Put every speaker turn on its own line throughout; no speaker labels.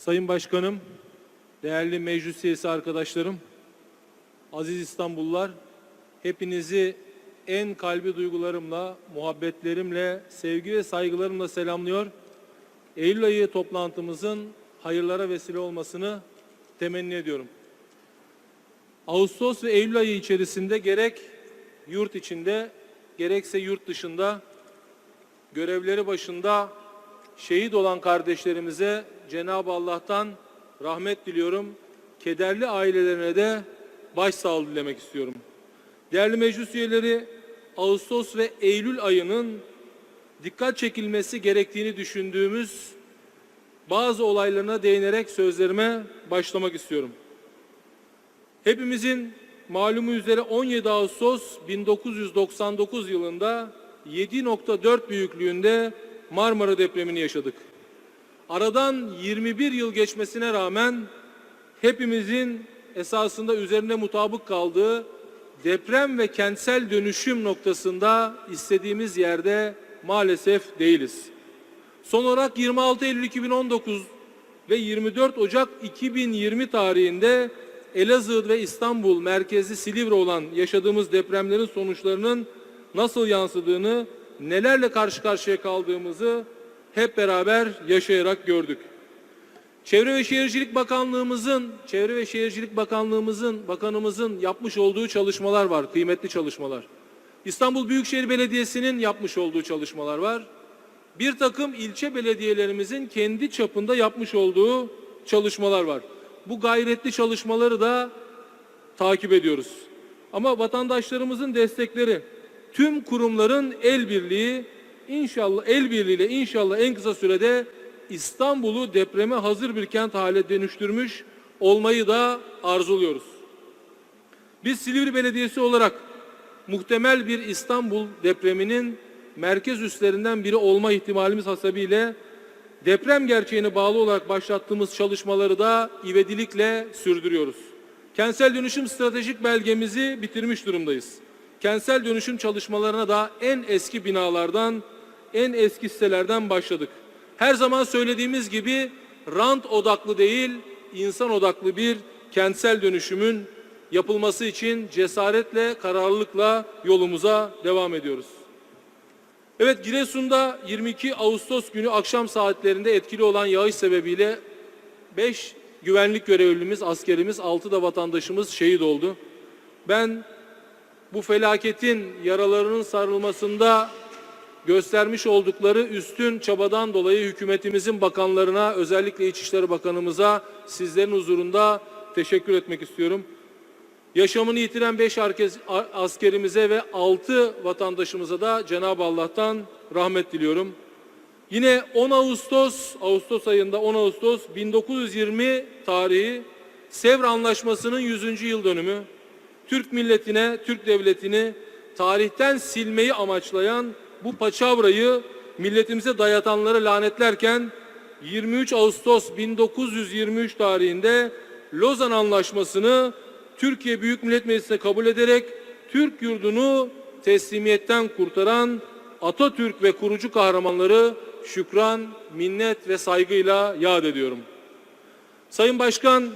Sayın Başkanım, değerli meclis üyesi arkadaşlarım, aziz İstanbullular, hepinizi en kalbi duygularımla, muhabbetlerimle, sevgi ve saygılarımla selamlıyor. Eylül ayı toplantımızın hayırlara vesile olmasını temenni ediyorum. Ağustos ve Eylül ayı içerisinde gerek yurt içinde gerekse yurt dışında görevleri başında şehit olan kardeşlerimize Cenab-ı Allah'tan rahmet diliyorum. Kederli ailelerine de başsağlığı dilemek istiyorum. Değerli meclis üyeleri, Ağustos ve Eylül ayının dikkat çekilmesi gerektiğini düşündüğümüz bazı olaylarına değinerek sözlerime başlamak istiyorum. Hepimizin malumu üzere 17 Ağustos 1999 yılında 7.4 büyüklüğünde Marmara depremini yaşadık. Aradan 21 yıl geçmesine rağmen hepimizin esasında üzerine mutabık kaldığı deprem ve kentsel dönüşüm noktasında istediğimiz yerde maalesef değiliz. Son olarak 26 Eylül 2019 ve 24 Ocak 2020 tarihinde Elazığ ve İstanbul merkezi Silivri olan yaşadığımız depremlerin sonuçlarının nasıl yansıdığını, nelerle karşı karşıya kaldığımızı hep beraber yaşayarak gördük. Çevre ve Şehircilik Bakanlığımızın, Çevre ve Şehircilik Bakanlığımızın, bakanımızın yapmış olduğu çalışmalar var, kıymetli çalışmalar. İstanbul Büyükşehir Belediyesi'nin yapmış olduğu çalışmalar var. Bir takım ilçe belediyelerimizin kendi çapında yapmış olduğu çalışmalar var. Bu gayretli çalışmaları da takip ediyoruz. Ama vatandaşlarımızın destekleri, tüm kurumların el birliği, inşallah el birliğiyle inşallah en kısa sürede İstanbul'u depreme hazır bir kent hale dönüştürmüş olmayı da arzuluyoruz. Biz Silivri Belediyesi olarak muhtemel bir İstanbul depreminin merkez üslerinden biri olma ihtimalimiz hasebiyle deprem gerçeğine bağlı olarak başlattığımız çalışmaları da ivedilikle sürdürüyoruz. Kentsel dönüşüm stratejik belgemizi bitirmiş durumdayız. Kentsel dönüşüm çalışmalarına da en eski binalardan, en eski sitelerden başladık. Her zaman söylediğimiz gibi rant odaklı değil, insan odaklı bir kentsel dönüşümün yapılması için cesaretle, kararlılıkla yolumuza devam ediyoruz. Evet Giresun'da 22 Ağustos günü akşam saatlerinde etkili olan yağış sebebiyle 5 güvenlik görevlimiz, askerimiz, 6 da vatandaşımız şehit oldu. Ben bu felaketin yaralarının sarılmasında göstermiş oldukları üstün çabadan dolayı hükümetimizin bakanlarına, özellikle İçişleri Bakanımıza sizlerin huzurunda teşekkür etmek istiyorum. Yaşamını yitiren 5 askerimize ve 6 vatandaşımıza da Cenab-ı Allah'tan rahmet diliyorum. Yine 10 Ağustos, Ağustos ayında 10 Ağustos 1920 tarihi Sevr Anlaşması'nın 100. yıl dönümü. Türk milletine, Türk devletini tarihten silmeyi amaçlayan bu paçavrayı milletimize dayatanları lanetlerken 23 Ağustos 1923 tarihinde Lozan Anlaşması'nı Türkiye Büyük Millet Meclisi'ne kabul ederek Türk yurdunu teslimiyetten kurtaran Atatürk ve kurucu kahramanları şükran, minnet ve saygıyla yad ediyorum. Sayın Başkan,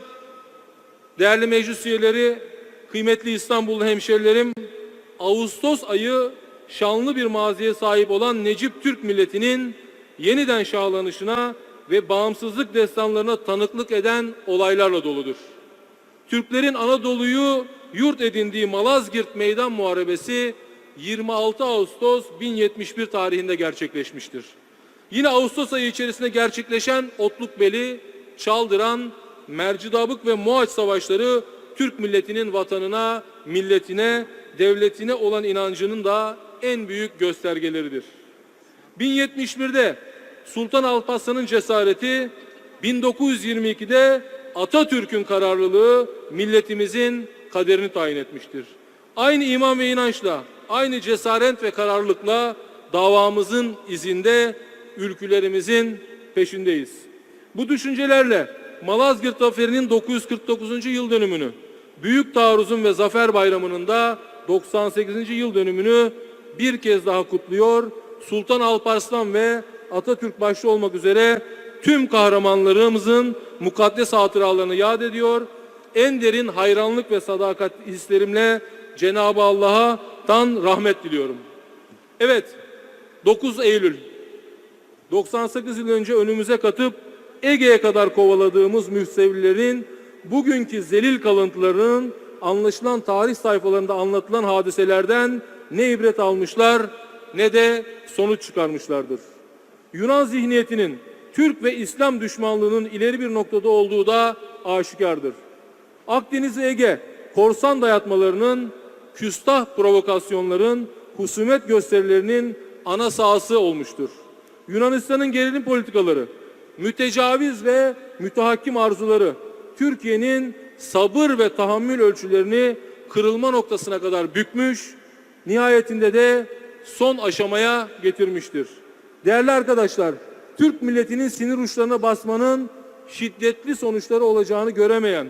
değerli meclis üyeleri, kıymetli İstanbullu hemşerilerim, Ağustos ayı şanlı bir maziye sahip olan Necip Türk milletinin yeniden şahlanışına ve bağımsızlık destanlarına tanıklık eden olaylarla doludur. Türklerin Anadolu'yu yurt edindiği Malazgirt Meydan Muharebesi 26 Ağustos 1071 tarihinde gerçekleşmiştir. Yine Ağustos ayı içerisinde gerçekleşen Otlukbeli, Çaldıran, Mercidabık ve Moğaç savaşları Türk milletinin vatanına, milletine, devletine olan inancının da en büyük göstergeleridir. 1071'de Sultan Alparslan'ın cesareti, 1922'de Atatürk'ün kararlılığı milletimizin kaderini tayin etmiştir. Aynı iman ve inançla, aynı cesaret ve kararlılıkla davamızın izinde ülkülerimizin peşindeyiz. Bu düşüncelerle Malazgirt Zaferi'nin 949. yıl dönümünü, Büyük Taarruz'un ve Zafer Bayramı'nın da 98. yıl dönümünü bir kez daha kutluyor. Sultan Alparslan ve Atatürk başta olmak üzere tüm kahramanlarımızın mukaddes hatıralarını yad ediyor. En derin hayranlık ve sadakat hislerimle Cenab-ı Allah'tan rahmet diliyorum. Evet, 9 Eylül 98 yıl önce önümüze katıp Ege'ye kadar kovaladığımız müstevlilerin bugünkü zelil kalıntılarının anlaşılan tarih sayfalarında anlatılan hadiselerden ne ibret almışlar ne de sonuç çıkarmışlardır. Yunan zihniyetinin Türk ve İslam düşmanlığının ileri bir noktada olduğu da aşikardır. Akdeniz Ege korsan dayatmalarının, küstah provokasyonların, husumet gösterilerinin ana sahası olmuştur. Yunanistan'ın gerilim politikaları, mütecaviz ve mütehakkim arzuları, Türkiye'nin sabır ve tahammül ölçülerini kırılma noktasına kadar bükmüş, nihayetinde de son aşamaya getirmiştir. Değerli arkadaşlar, Türk milletinin sinir uçlarına basmanın şiddetli sonuçları olacağını göremeyen,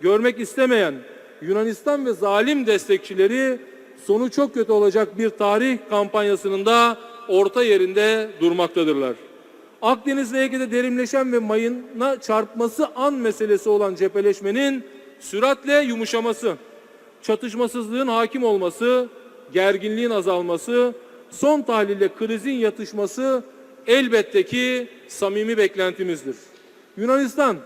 görmek istemeyen Yunanistan ve zalim destekçileri sonu çok kötü olacak bir tarih kampanyasının da orta yerinde durmaktadırlar. Akdeniz ve Ege'de derinleşen ve mayına çarpması an meselesi olan cepheleşmenin süratle yumuşaması, çatışmasızlığın hakim olması, gerginliğin azalması, son tahlilde krizin yatışması elbette ki samimi beklentimizdir. Yunanistan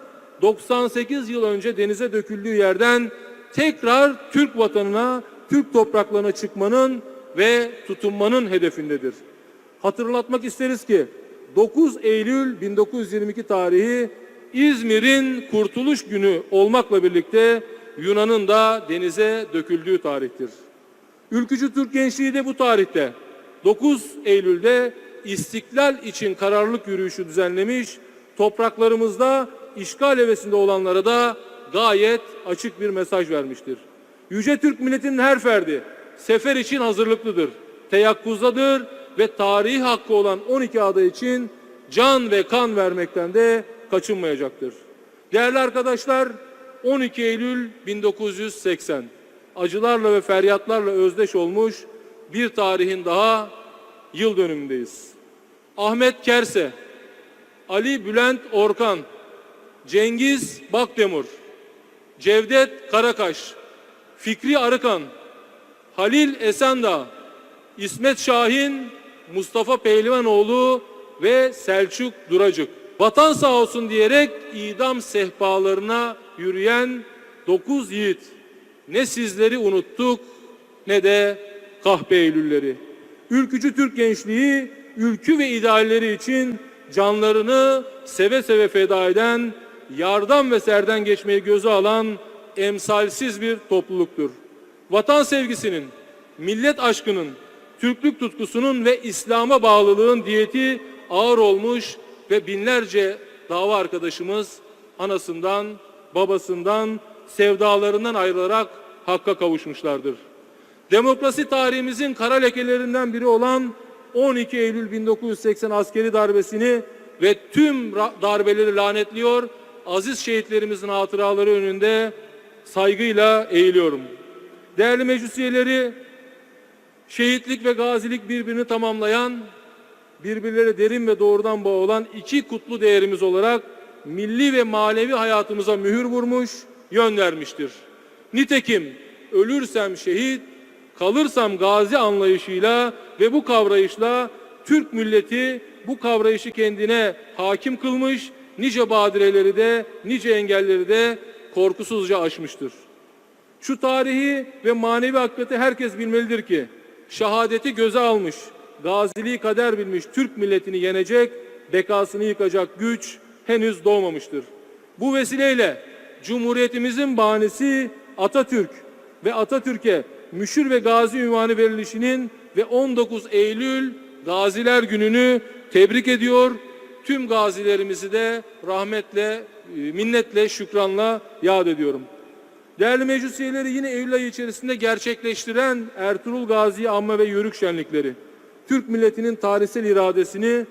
98 yıl önce denize döküldüğü yerden tekrar Türk vatanına, Türk topraklarına çıkmanın ve tutunmanın hedefindedir. Hatırlatmak isteriz ki 9 Eylül 1922 tarihi İzmir'in kurtuluş günü olmakla birlikte Yunan'ın da denize döküldüğü tarihtir. Ülkücü Türk gençliği de bu tarihte 9 Eylül'de istiklal için kararlılık yürüyüşü düzenlemiş, topraklarımızda işgal hevesinde olanlara da gayet açık bir mesaj vermiştir. Yüce Türk milletinin her ferdi sefer için hazırlıklıdır, teyakkuzdadır ve tarihi hakkı olan 12 aday için can ve kan vermekten de kaçınmayacaktır. Değerli arkadaşlar, 12 Eylül 1980 acılarla ve feryatlarla özdeş olmuş bir tarihin daha yıl dönümündeyiz. Ahmet Kerse, Ali Bülent Orkan, Cengiz Bakdemir, Cevdet Karakaş, Fikri Arıkan, Halil Esendağ, İsmet Şahin, Mustafa Pehlivanoğlu ve Selçuk Duracık. Vatan sağ olsun diyerek idam sehpalarına yürüyen dokuz yiğit. Ne sizleri unuttuk ne de kahpe Eylülleri. Ülkücü Türk gençliği ülkü ve idealleri için canlarını seve seve feda eden, yardan ve serden geçmeyi göze alan emsalsiz bir topluluktur. Vatan sevgisinin, millet aşkının, Türklük tutkusunun ve İslam'a bağlılığın diyeti ağır olmuş ve binlerce dava arkadaşımız anasından, babasından, sevdalarından ayrılarak hakka kavuşmuşlardır. Demokrasi tarihimizin kara lekelerinden biri olan 12 Eylül 1980 askeri darbesini ve tüm darbeleri lanetliyor, aziz şehitlerimizin hatıraları önünde saygıyla eğiliyorum. Değerli meclis üyeleri, şehitlik ve gazilik birbirini tamamlayan, birbirleri derin ve doğrudan bağ olan iki kutlu değerimiz olarak milli ve manevi hayatımıza mühür vurmuş, yön vermiştir. Nitekim ölürsem şehit, kalırsam gazi anlayışıyla ve bu kavrayışla Türk milleti bu kavrayışı kendine hakim kılmış, nice badireleri de, nice engelleri de korkusuzca aşmıştır. Şu tarihi ve manevi hakikati herkes bilmelidir ki şehadeti göze almış, gaziliği kader bilmiş Türk milletini yenecek, bekasını yıkacak güç henüz doğmamıştır. Bu vesileyle Cumhuriyetimizin bahanesi Atatürk ve Atatürk'e müşür ve gazi ünvanı verilişinin ve 19 Eylül Gaziler Günü'nü tebrik ediyor. Tüm gazilerimizi de rahmetle, e, minnetle, şükranla yad ediyorum. Değerli meclis üyeleri yine Eylül ayı içerisinde gerçekleştiren Ertuğrul Gazi Anma ve Yörük Şenlikleri, Türk milletinin tarihsel iradesini,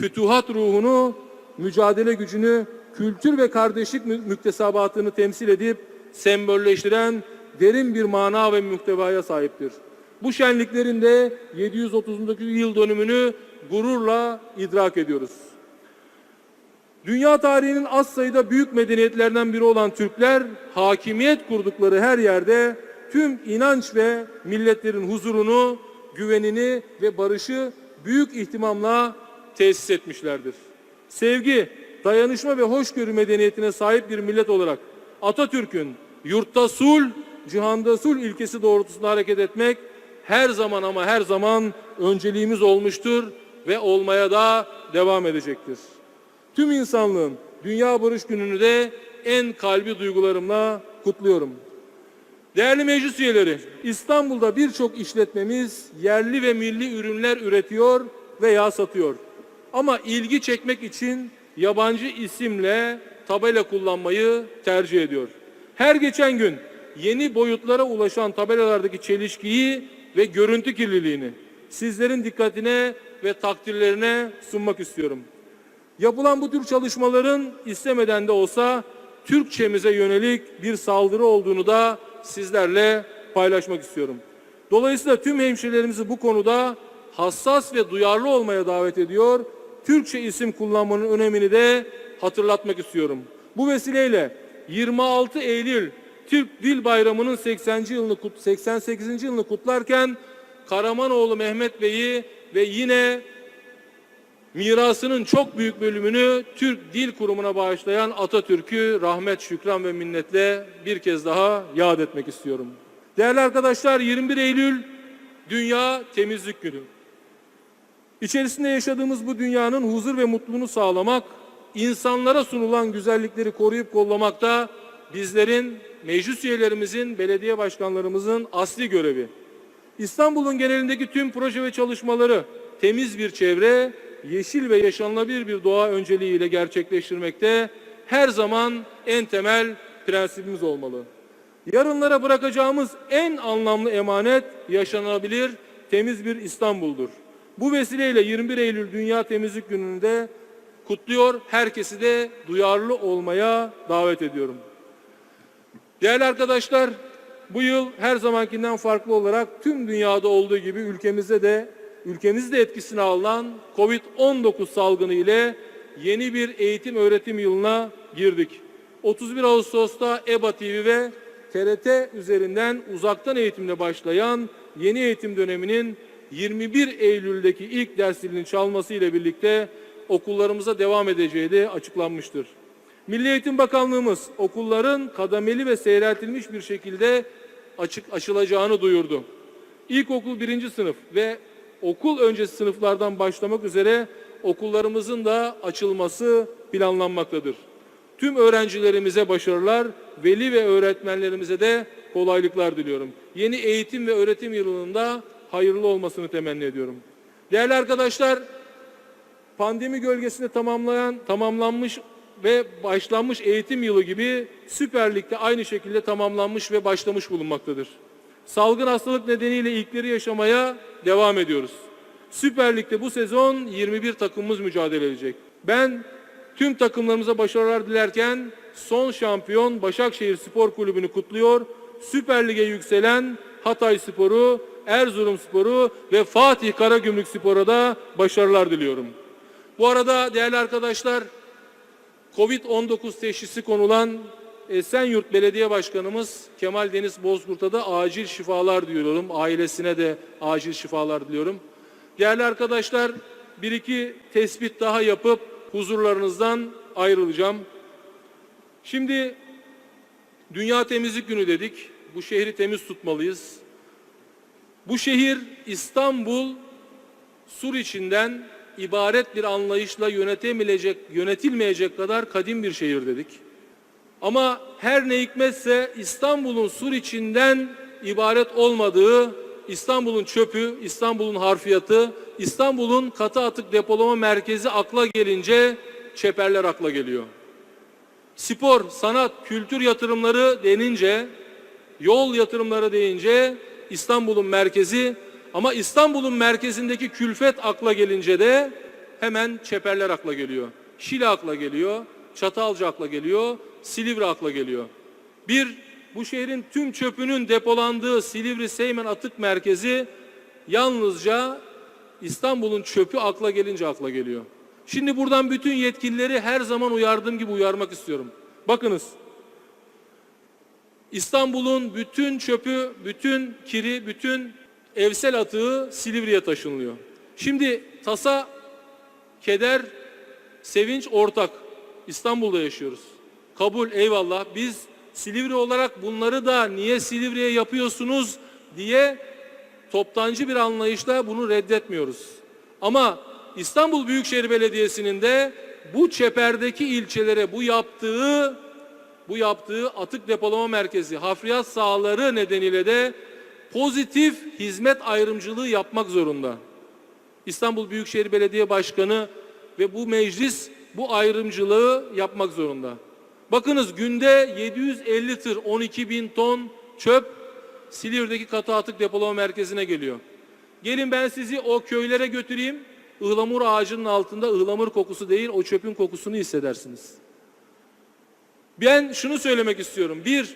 fütuhat ruhunu, mücadele gücünü, kültür ve kardeşlik mü- müktesebatını temsil edip sembolleştiren derin bir mana ve muhtevaya sahiptir. Bu şenliklerin de 739. yıl dönümünü gururla idrak ediyoruz. Dünya tarihinin az sayıda büyük medeniyetlerden biri olan Türkler hakimiyet kurdukları her yerde tüm inanç ve milletlerin huzurunu, güvenini ve barışı büyük ihtimamla tesis etmişlerdir. Sevgi, dayanışma ve hoşgörü medeniyetine sahip bir millet olarak Atatürk'ün yurtta sul, cihanda sul ilkesi doğrultusunda hareket etmek her zaman ama her zaman önceliğimiz olmuştur ve olmaya da devam edecektir. Tüm insanlığın Dünya Barış Günü'nü de en kalbi duygularımla kutluyorum. Değerli meclis üyeleri, İstanbul'da birçok işletmemiz yerli ve milli ürünler üretiyor veya satıyor. Ama ilgi çekmek için yabancı isimle tabela kullanmayı tercih ediyor. Her geçen gün yeni boyutlara ulaşan tabelalardaki çelişkiyi ve görüntü kirliliğini sizlerin dikkatine ve takdirlerine sunmak istiyorum. Yapılan bu tür çalışmaların istemeden de olsa Türkçemize yönelik bir saldırı olduğunu da sizlerle paylaşmak istiyorum. Dolayısıyla tüm hemşehrilerimizi bu konuda hassas ve duyarlı olmaya davet ediyor. Türkçe isim kullanmanın önemini de hatırlatmak istiyorum. Bu vesileyle 26 Eylül Türk Dil Bayramı'nın 80. yılını kut- 88. yılını kutlarken Karamanoğlu Mehmet Bey'i ve yine mirasının çok büyük bölümünü Türk Dil Kurumu'na bağışlayan Atatürk'ü rahmet, şükran ve minnetle bir kez daha yad etmek istiyorum. Değerli arkadaşlar 21 Eylül Dünya Temizlik Günü. İçerisinde yaşadığımız bu dünyanın huzur ve mutluluğunu sağlamak, insanlara sunulan güzellikleri koruyup kollamak da bizlerin, meclis üyelerimizin, belediye başkanlarımızın asli görevi. İstanbul'un genelindeki tüm proje ve çalışmaları temiz bir çevre, yeşil ve yaşanılabilir bir doğa önceliğiyle gerçekleştirmekte her zaman en temel prensibimiz olmalı. Yarınlara bırakacağımız en anlamlı emanet yaşanabilir, temiz bir İstanbul'dur. Bu vesileyle 21 Eylül Dünya Temizlik Günü'nde kutluyor, herkesi de duyarlı olmaya davet ediyorum. Değerli arkadaşlar, bu yıl her zamankinden farklı olarak tüm dünyada olduğu gibi ülkemizde de ülkemizde etkisine alınan Covid-19 salgını ile yeni bir eğitim öğretim yılına girdik. 31 Ağustos'ta EBA TV ve TRT üzerinden uzaktan eğitimle başlayan yeni eğitim döneminin 21 Eylül'deki ilk derslerinin çalması ile birlikte okullarımıza devam edeceği de açıklanmıştır. Milli Eğitim Bakanlığımız okulların kademeli ve seyreltilmiş bir şekilde açık açılacağını duyurdu. İlkokul birinci sınıf ve okul öncesi sınıflardan başlamak üzere okullarımızın da açılması planlanmaktadır. Tüm öğrencilerimize başarılar, veli ve öğretmenlerimize de kolaylıklar diliyorum. Yeni eğitim ve öğretim yılında hayırlı olmasını temenni ediyorum. Değerli arkadaşlar, pandemi gölgesinde tamamlayan, tamamlanmış ve başlanmış eğitim yılı gibi Süper Lig'de aynı şekilde tamamlanmış ve başlamış bulunmaktadır. Salgın hastalık nedeniyle ilkleri yaşamaya devam ediyoruz. Süper Lig'de bu sezon 21 takımımız mücadele edecek. Ben tüm takımlarımıza başarılar dilerken son şampiyon Başakşehir Spor Kulübü'nü kutluyor. Süper Lig'e yükselen Hatay Sporu, Erzurum Sporu ve Fatih Karagümrük Spor'a da başarılar diliyorum. Bu arada değerli arkadaşlar Covid-19 teşhisi konulan Esenyurt Belediye Başkanımız Kemal Deniz Bozkurt'a da acil şifalar diliyorum. Ailesine de acil şifalar diliyorum. Değerli arkadaşlar bir iki tespit daha yapıp huzurlarınızdan ayrılacağım. Şimdi Dünya Temizlik Günü dedik. Bu şehri temiz tutmalıyız. Bu şehir İstanbul sur içinden ibaret bir anlayışla yönetemeyecek, yönetilmeyecek kadar kadim bir şehir dedik. Ama her ne hikmetse İstanbul'un sur içinden ibaret olmadığı, İstanbul'un çöpü, İstanbul'un harfiyatı, İstanbul'un katı atık depolama merkezi akla gelince çeperler akla geliyor. Spor, sanat, kültür yatırımları denince, yol yatırımları deyince İstanbul'un merkezi ama İstanbul'un merkezindeki külfet akla gelince de hemen çeperler akla geliyor. Şile akla geliyor, Çatalca akla geliyor, Silivri akla geliyor. Bir, bu şehrin tüm çöpünün depolandığı Silivri Seymen Atık Merkezi yalnızca İstanbul'un çöpü akla gelince akla geliyor. Şimdi buradan bütün yetkilileri her zaman uyardığım gibi uyarmak istiyorum. Bakınız. İstanbul'un bütün çöpü, bütün kiri, bütün evsel atığı Silivri'ye taşınılıyor. Şimdi tasa, keder, sevinç ortak. İstanbul'da yaşıyoruz. Kabul eyvallah. Biz Silivri olarak bunları da niye Silivri'ye yapıyorsunuz diye toptancı bir anlayışla bunu reddetmiyoruz. Ama İstanbul Büyükşehir Belediyesi'nin de bu çeperdeki ilçelere bu yaptığı bu yaptığı atık depolama merkezi, hafriyat sahaları nedeniyle de pozitif hizmet ayrımcılığı yapmak zorunda. İstanbul Büyükşehir Belediye Başkanı ve bu meclis bu ayrımcılığı yapmak zorunda. Bakınız günde 750 tır 12 bin ton çöp Silivri'deki katı atık depolama merkezine geliyor. Gelin ben sizi o köylere götüreyim. Ihlamur ağacının altında ıhlamur kokusu değil o çöpün kokusunu hissedersiniz. Ben şunu söylemek istiyorum. Bir,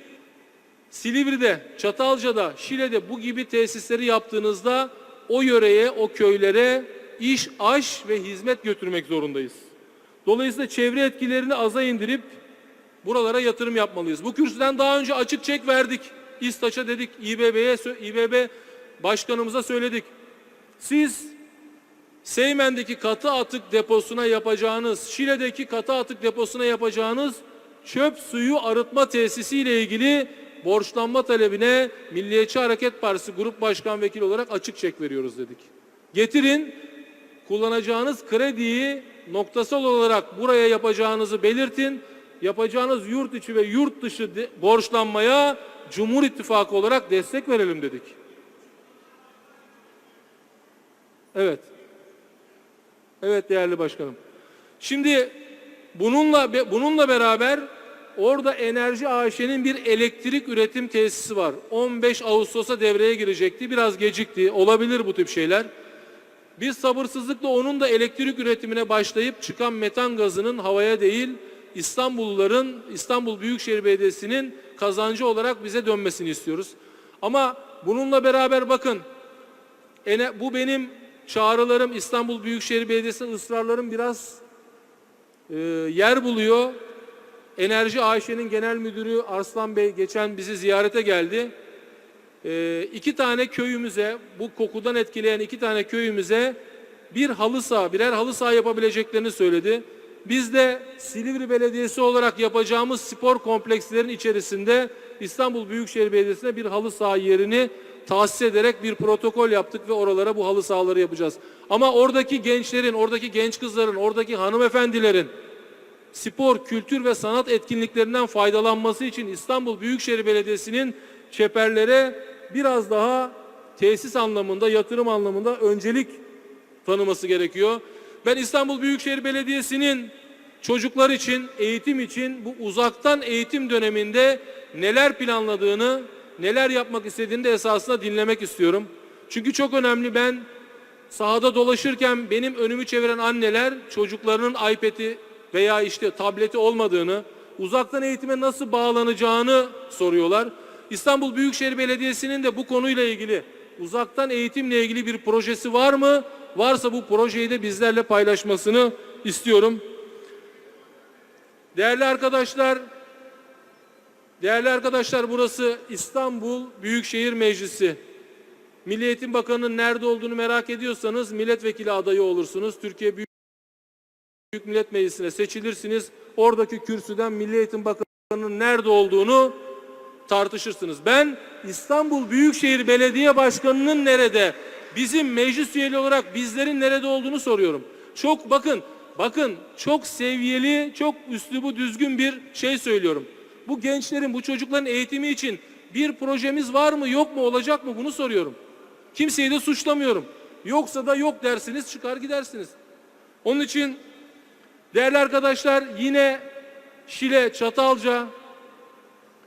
Silivri'de, Çatalca'da, Şile'de bu gibi tesisleri yaptığınızda o yöreye, o köylere iş, aş ve hizmet götürmek zorundayız. Dolayısıyla çevre etkilerini aza indirip buralara yatırım yapmalıyız. Bu kürsüden daha önce açık çek verdik. İstaç'a dedik, İBB'ye, İBB başkanımıza söyledik. Siz Seymen'deki katı atık deposuna yapacağınız, Şile'deki katı atık deposuna yapacağınız çöp suyu arıtma tesisi ile ilgili borçlanma talebine Milliyetçi Hareket Partisi Grup Başkan Vekili olarak açık çek veriyoruz dedik. Getirin, kullanacağınız krediyi noktasal olarak buraya yapacağınızı belirtin. Yapacağınız yurt içi ve yurt dışı borçlanmaya Cumhur İttifakı olarak destek verelim dedik. Evet. Evet değerli başkanım. Şimdi bununla bununla beraber orada Enerji AŞ'nin bir elektrik üretim tesisi var. 15 Ağustos'a devreye girecekti. Biraz gecikti. Olabilir bu tip şeyler. Biz sabırsızlıkla onun da elektrik üretimine başlayıp çıkan metan gazının havaya değil İstanbulluların İstanbul Büyükşehir Belediyesi'nin kazancı olarak bize dönmesini istiyoruz. Ama bununla beraber bakın bu benim çağrılarım İstanbul Büyükşehir Belediyesi'ne ısrarlarım biraz e, yer buluyor. Enerji AŞ'nin genel müdürü Arslan Bey geçen bizi ziyarete geldi. E, iki tane köyümüze, bu kokudan etkileyen iki tane köyümüze bir halı saha, birer halı saha yapabileceklerini söyledi. Biz de Silivri Belediyesi olarak yapacağımız spor komplekslerin içerisinde İstanbul Büyükşehir Belediyesi'ne bir halı saha yerini tahsis ederek bir protokol yaptık ve oralara bu halı sahaları yapacağız. Ama oradaki gençlerin, oradaki genç kızların, oradaki hanımefendilerin spor, kültür ve sanat etkinliklerinden faydalanması için İstanbul Büyükşehir Belediyesi'nin çeperlere biraz daha tesis anlamında, yatırım anlamında öncelik tanıması gerekiyor. Ben İstanbul Büyükşehir Belediyesi'nin çocuklar için, eğitim için bu uzaktan eğitim döneminde neler planladığını, neler yapmak istediğini de esasında dinlemek istiyorum. Çünkü çok önemli ben sahada dolaşırken benim önümü çeviren anneler çocuklarının iPad'i veya işte tableti olmadığını, uzaktan eğitime nasıl bağlanacağını soruyorlar. İstanbul Büyükşehir Belediyesi'nin de bu konuyla ilgili uzaktan eğitimle ilgili bir projesi var mı? Varsa bu projeyi de bizlerle paylaşmasını istiyorum. Değerli arkadaşlar, değerli arkadaşlar burası İstanbul Büyükşehir Meclisi. Milli Eğitim Bakanı'nın nerede olduğunu merak ediyorsanız milletvekili adayı olursunuz. Türkiye Büyük Millet Meclisi'ne seçilirsiniz. Oradaki kürsüden Milli Eğitim Bakanı'nın nerede olduğunu tartışırsınız. Ben İstanbul Büyükşehir Belediye Başkanı'nın nerede? Bizim meclis üyeli olarak bizlerin nerede olduğunu soruyorum. Çok bakın, bakın çok seviyeli, çok üslubu düzgün bir şey söylüyorum. Bu gençlerin, bu çocukların eğitimi için bir projemiz var mı, yok mu, olacak mı bunu soruyorum. Kimseyi de suçlamıyorum. Yoksa da yok dersiniz, çıkar gidersiniz. Onun için değerli arkadaşlar yine Şile, Çatalca,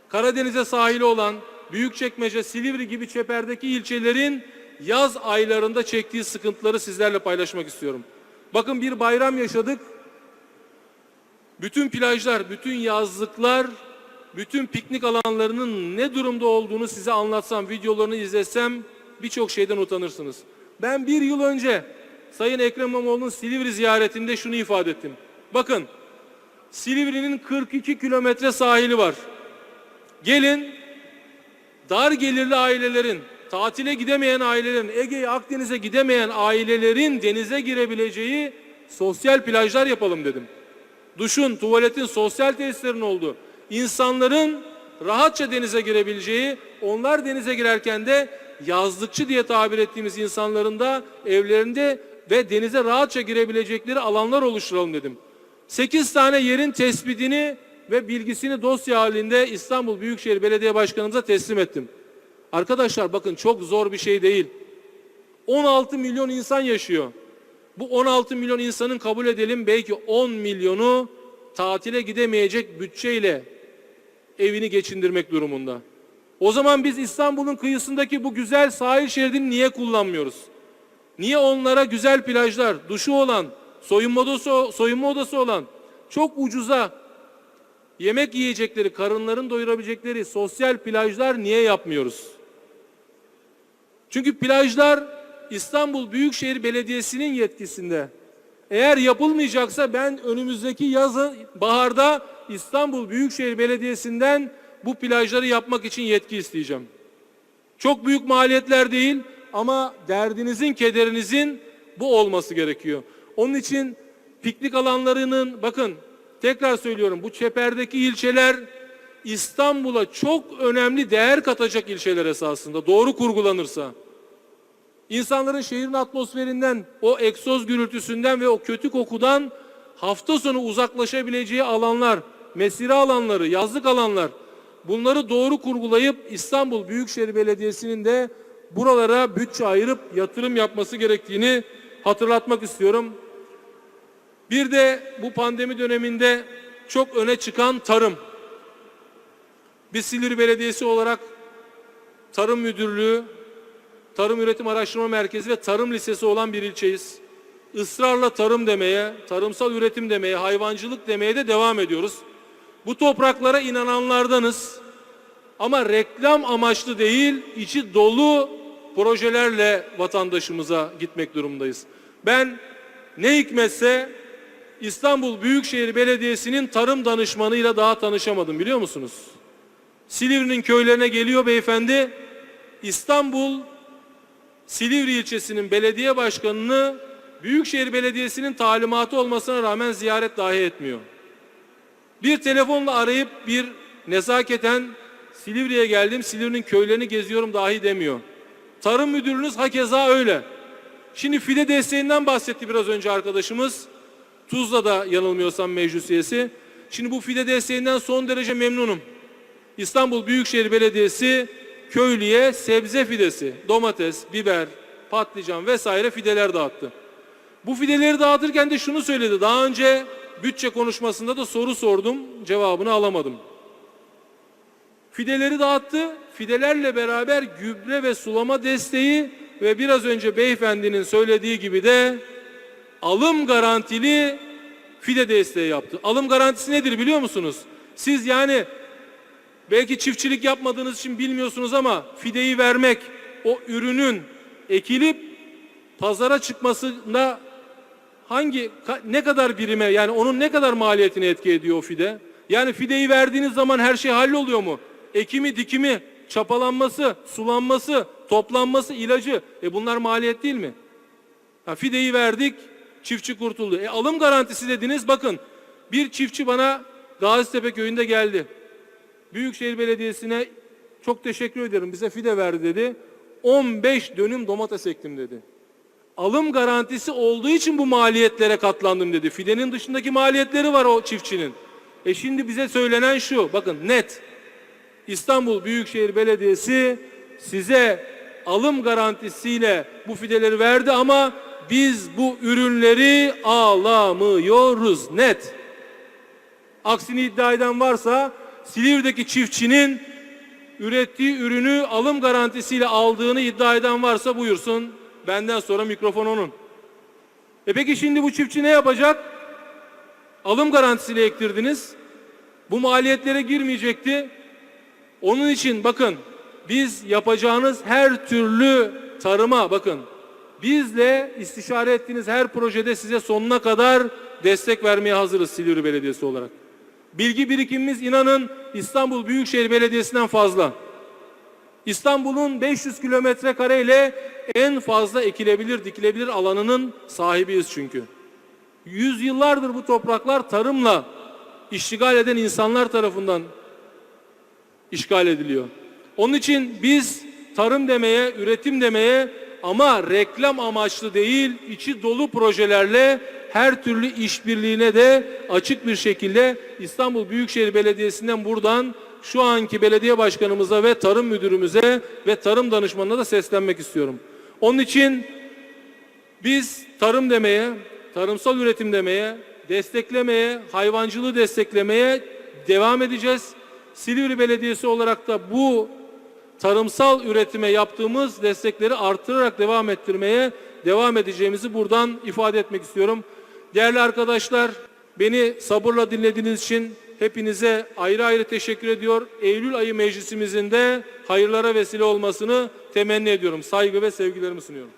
Karadeniz'e sahili olan Büyükçekmece, Silivri gibi çeperdeki ilçelerin yaz aylarında çektiği sıkıntıları sizlerle paylaşmak istiyorum. Bakın bir bayram yaşadık. Bütün plajlar, bütün yazlıklar, bütün piknik alanlarının ne durumda olduğunu size anlatsam, videolarını izletsem birçok şeyden utanırsınız. Ben bir yıl önce Sayın Ekrem İmamoğlu'nun Silivri ziyaretinde şunu ifade ettim. Bakın Silivri'nin 42 kilometre sahili var. Gelin dar gelirli ailelerin, tatile gidemeyen ailelerin, Ege'ye Akdeniz'e gidemeyen ailelerin denize girebileceği sosyal plajlar yapalım dedim. Duşun, tuvaletin, sosyal tesislerin olduğu, insanların rahatça denize girebileceği, onlar denize girerken de yazlıkçı diye tabir ettiğimiz insanların da evlerinde ve denize rahatça girebilecekleri alanlar oluşturalım dedim. 8 tane yerin tespitini ve bilgisini dosya halinde İstanbul Büyükşehir Belediye Başkanımıza teslim ettim. Arkadaşlar bakın çok zor bir şey değil. 16 milyon insan yaşıyor. Bu 16 milyon insanın kabul edelim belki 10 milyonu tatile gidemeyecek bütçeyle evini geçindirmek durumunda. O zaman biz İstanbul'un kıyısındaki bu güzel sahil şeridini niye kullanmıyoruz? Niye onlara güzel plajlar, duşu olan, soyunma odası, soyunma odası olan, çok ucuza yemek yiyecekleri, karınların doyurabilecekleri sosyal plajlar niye yapmıyoruz? Çünkü plajlar İstanbul Büyükşehir Belediyesi'nin yetkisinde. Eğer yapılmayacaksa ben önümüzdeki yazı baharda İstanbul Büyükşehir Belediyesi'nden bu plajları yapmak için yetki isteyeceğim. Çok büyük maliyetler değil ama derdinizin, kederinizin bu olması gerekiyor. Onun için piknik alanlarının bakın tekrar söylüyorum bu çeperdeki ilçeler İstanbul'a çok önemli değer katacak ilçeler esasında doğru kurgulanırsa. İnsanların şehrin atmosferinden, o egzoz gürültüsünden ve o kötü kokudan hafta sonu uzaklaşabileceği alanlar, mesire alanları, yazlık alanlar bunları doğru kurgulayıp İstanbul Büyükşehir Belediyesi'nin de buralara bütçe ayırıp yatırım yapması gerektiğini hatırlatmak istiyorum. Bir de bu pandemi döneminde çok öne çıkan tarım. Biz Silivri Belediyesi olarak Tarım Müdürlüğü, Tarım Üretim Araştırma Merkezi ve Tarım Lisesi olan bir ilçeyiz. Israrla tarım demeye, tarımsal üretim demeye, hayvancılık demeye de devam ediyoruz. Bu topraklara inananlardanız. Ama reklam amaçlı değil, içi dolu projelerle vatandaşımıza gitmek durumundayız. Ben ne hikmetse İstanbul Büyükşehir Belediyesi'nin tarım danışmanıyla daha tanışamadım biliyor musunuz? Silivri'nin köylerine geliyor beyefendi. İstanbul Silivri ilçesinin belediye başkanını Büyükşehir Belediyesi'nin talimatı olmasına rağmen ziyaret dahi etmiyor. Bir telefonla arayıp bir nezaketen Silivri'ye geldim, Silivri'nin köylerini geziyorum dahi demiyor. Tarım müdürünüz hakeza öyle. Şimdi fide desteğinden bahsetti biraz önce arkadaşımız. Tuzla'da yanılmıyorsam meclis üyesi. Şimdi bu fide desteğinden son derece memnunum. İstanbul Büyükşehir Belediyesi köylüye sebze fidesi, domates, biber, patlıcan vesaire fideler dağıttı. Bu fideleri dağıtırken de şunu söyledi. Daha önce bütçe konuşmasında da soru sordum, cevabını alamadım. Fideleri dağıttı. Fidelerle beraber gübre ve sulama desteği ve biraz önce beyefendinin söylediği gibi de alım garantili fide desteği yaptı. Alım garantisi nedir biliyor musunuz? Siz yani belki çiftçilik yapmadığınız için bilmiyorsunuz ama fideyi vermek, o ürünün ekilip pazara çıkmasında hangi ne kadar birime yani onun ne kadar maliyetine etki ediyor o fide? Yani fideyi verdiğiniz zaman her şey halloluyor mu? Ekimi, dikimi, çapalanması, sulanması, toplanması, ilacı. E bunlar maliyet değil mi? Ha, fideyi verdik, çiftçi kurtuldu. E alım garantisi dediniz bakın. Bir çiftçi bana Gazitepe köyünde geldi. Büyükşehir Belediyesi'ne çok teşekkür ederim bize fide verdi dedi. 15 dönüm domates ektim dedi. Alım garantisi olduğu için bu maliyetlere katlandım dedi. Fidenin dışındaki maliyetleri var o çiftçinin. E şimdi bize söylenen şu bakın net. İstanbul Büyükşehir Belediyesi size alım garantisiyle bu fideleri verdi ama biz bu ürünleri alamıyoruz net. Aksini iddia eden varsa Silivri'deki çiftçinin ürettiği ürünü alım garantisiyle aldığını iddia eden varsa buyursun. Benden sonra mikrofon onun. E peki şimdi bu çiftçi ne yapacak? Alım garantisiyle ektirdiniz. Bu maliyetlere girmeyecekti. Onun için bakın biz yapacağınız her türlü tarıma bakın bizle istişare ettiğiniz her projede size sonuna kadar destek vermeye hazırız Silivri Belediyesi olarak. Bilgi birikimimiz inanın İstanbul Büyükşehir Belediyesi'nden fazla. İstanbul'un 500 kilometre kareyle en fazla ekilebilir, dikilebilir alanının sahibiyiz çünkü. Yüzyıllardır bu topraklar tarımla iştigal eden insanlar tarafından işgal ediliyor. Onun için biz tarım demeye, üretim demeye ama reklam amaçlı değil, içi dolu projelerle her türlü işbirliğine de açık bir şekilde İstanbul Büyükşehir Belediyesi'nden buradan şu anki belediye başkanımıza ve tarım müdürümüze ve tarım danışmanına da seslenmek istiyorum. Onun için biz tarım demeye, tarımsal üretim demeye, desteklemeye, hayvancılığı desteklemeye devam edeceğiz. Silivri Belediyesi olarak da bu tarımsal üretime yaptığımız destekleri artırarak devam ettirmeye devam edeceğimizi buradan ifade etmek istiyorum. Değerli arkadaşlar, beni sabırla dinlediğiniz için hepinize ayrı ayrı teşekkür ediyor. Eylül ayı meclisimizin de hayırlara vesile olmasını temenni ediyorum. Saygı ve sevgilerimi sunuyorum.